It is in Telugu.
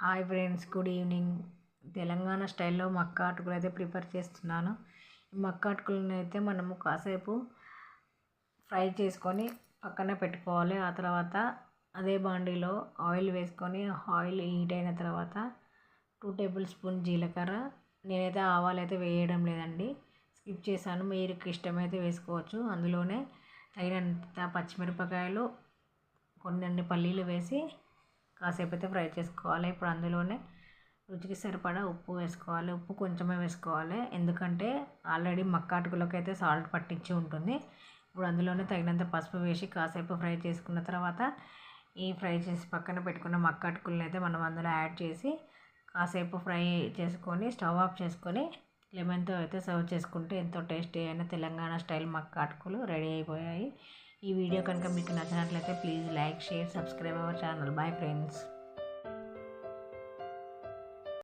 Hi friends good evening Telangana స్టైల్లో మక్క అటుకులు అయితే ప్రిపేర్ చేస్తున్నాను. ఈ మక్క అటుకులను అయితే మనము కాసేపు ఫ్రై చేసుకొని పక్కన పెట్టుకోవాలి. ఆ తర్వాత అదే బాండీలో ఆయిల్ వేసుకొని ఆయిల్ హీట్ అయిన తర్వాత టూ టేబుల్ స్పూన్ జీలకర్ర. నేనైతే ఆవాలు అయితే వేయడం లేదండి. స్కిప్ చేశాను. మీరు ఇష్టమైతే వేసుకోవచ్చు. అందులోనే తగినంత పచ్చిమిరపకాయలు కొన్ని పల్లీలు వేసి కాసేపు అయితే ఫ్రై చేసుకోవాలి. ఇప్పుడు అందులోనే రుచికి సరిపడా ఉప్పు వేసుకోవాలి. ఉప్పు కొంచెమే వేసుకోవాలి. ఎందుకంటే ఆల్రెడీ మక్కాటుకులకు అయితే సాల్ట్ పట్టించి ఉంటుంది. ఇప్పుడు అందులోనే తగినంత పసుపు వేసి కాసేపు ఫ్రై చేసుకున్న తర్వాత ఈ ఫ్రై చేసి పక్కన పెట్టుకున్న మక్కాటుకులను అయితే మనం అందులో యాడ్ చేసి కాసేపు ఫ్రై చేసుకొని స్టవ్ ఆఫ్ చేసుకొని లెమన్తో అయితే సర్వ్ చేసుకుంటే ఎంతో టేస్టీ అయిన తెలంగాణ స్టైల్ మక్కాటుకులు రెడీ అయిపోయాయి. ఈ వీడియో కనుక మీకు నచ్చినట్లయితే please like share subscribe our channel bye friends